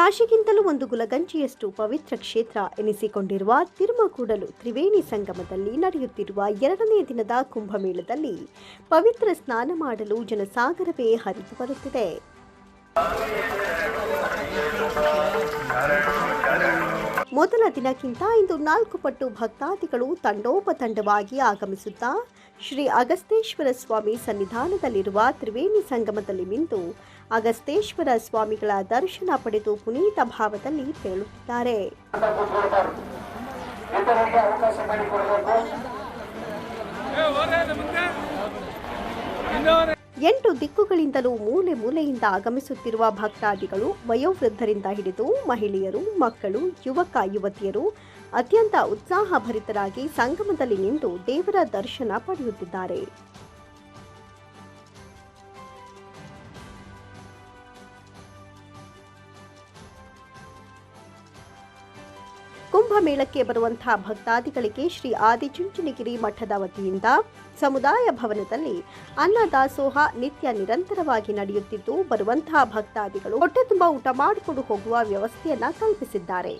ಕಾಶಿಗಿಂತಲೂ ಒಂದು ಗುಲಗಂಜಿಯಷ್ಟು ಪವಿತ್ರ ಕ್ಷೇತ್ರ ಎನಿಸಿಕೊಂಡಿರುವ ತಿರುಮಕೂಡಲು ತ್ರಿವೇಣಿ ಸಂಗಮದಲ್ಲಿ ನಡೆಯುತ್ತಿರುವ ಎರಡನೇ ದಿನದ ಕುಂಭಮೇಳದಲ್ಲಿ ಪವಿತ್ರ ಸ್ನಾನ ಮಾಡಲು ಜನಸಾಗರವೇ ಹರಿದು ಬರುತ್ತಿದೆ. ಮೊದಲ ದಿನಕ್ಕಿಂತ ಇಂದು ನಾಲ್ಕು ಪಟ್ಟು ಭಕ್ತಾದಿಗಳು ತಂಡೋಪತಂಡವಾಗಿ ಆಗಮಿಸುತ್ತಾ ಶ್ರೀ ಅಗಸ್ತೇಶ್ವರ ಸ್ವಾಮಿ ಸನ್ನಿಧಾನದಲ್ಲಿರುವ ತ್ರಿವೇಣಿ ಸಂಗಮದಲ್ಲಿ ಮಿಂದು ಅಗಸ್ತೇಶ್ವರ ಸ್ವಾಮಿಗಳ ದರ್ಶನ ಪಡೆದು ಪುನೀತ ಭಾವದಲ್ಲಿ ತೇಳುತ್ತಿದ್ದಾರೆ ಎಂಟು ದಿಕ್ಕುಗಳಿಂದಲೂ ಮೂಲೆ ಮೂಲೆಯಿಂದ ಆಗಮಿಸುತ್ತಿರುವ ಭಕ್ತಾದಿಗಳು ವಯೋವೃದ್ಧರಿಂದ ಹಿಡಿದು ಮಹಿಳೆಯರು, ಮಕ್ಕಳು, ಯುವಕ, ಯುವತಿಯರು ಅತ್ಯಂತ ಉತ್ಸಾಹಭರಿತರಾಗಿ ಸಂಗಮದಲ್ಲಿ ನಿಂತು ದೇವರ ದರ್ಶನ ಪಡೆಯುತ್ತಿದ್ದಾರೆ. ಕುಂಭಮೇಳಕ್ಕೆ ಬರುವಂತಹ ಭಕ್ತಾದಿಗಳಿಗೆ ಶ್ರೀ ಆದಿಚುಂಚನಗಿರಿ ಮಠದ ವತಿಯಿಂದ ಸಮುದಾಯ ಭವನದಲ್ಲಿ ಅನ್ನದಾಸೋಹ ನಿತ್ಯ ನಿರಂತರವಾಗಿ ನಡೆಯುತ್ತಿದ್ದು, ಬರುವಂತಹ ಭಕ್ತಾದಿಗಳು ಹೊಟ್ಟೆ ತುಂಬಾ ಊಟ ಮಾಡಿಕೊಂಡು ಹೋಗುವ ವ್ಯವಸ್ಥೆಯನ್ನ ಕಲ್ಪಿಸಿದ್ದಾರೆ.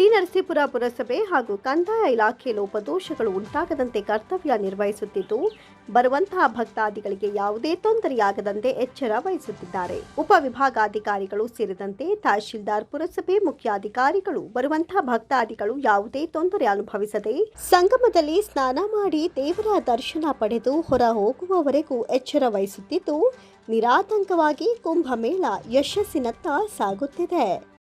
ಟಿ ನರಸೀಪುರ ಪುರಸಭೆ ಹಾಗೂ ಕಂದಾಯ ಇಲಾಖೆ ಲೋಪದೋಷಗಳು ಉಂಟಾಗದಂತೆ ಕರ್ತವ್ಯ ನಿರ್ವಹಿಸುತ್ತಿದ್ದು ಬರುವಂತಹ ಭಕ್ತಾದಿಗಳಿಗೆ ಯಾವುದೇ ತೊಂದರೆಯಾಗದಂತೆ ಎಚ್ಚರ ವಹಿಸುತ್ತಿದ್ದಾರೆ. ಉಪವಿಭಾಗಾಧಿಕಾರಿಗಳು ಸೇರಿದಂತೆ ತಹಶೀಲ್ದಾರ್, ಪುರಸಭೆ ಮುಖ್ಯಾಧಿಕಾರಿಗಳು ಬರುವಂತಹ ಭಕ್ತಾದಿಗಳು ಯಾವುದೇ ತೊಂದರೆ ಅನುಭವಿಸದೆ ಸಂಗಮದಲ್ಲಿ ಸ್ನಾನ ಮಾಡಿ ದೇವರ ದರ್ಶನ ಪಡೆದು ಹೊರ ಹೋಗುವವರೆಗೂ ಎಚ್ಚರ ವಹಿಸುತ್ತಿದ್ದು, ನಿರಾತಂಕವಾಗಿ ಕುಂಭಮೇಳ ಯಶಸ್ಸಿನತ್ತ ಸಾಗುತ್ತಿದೆ.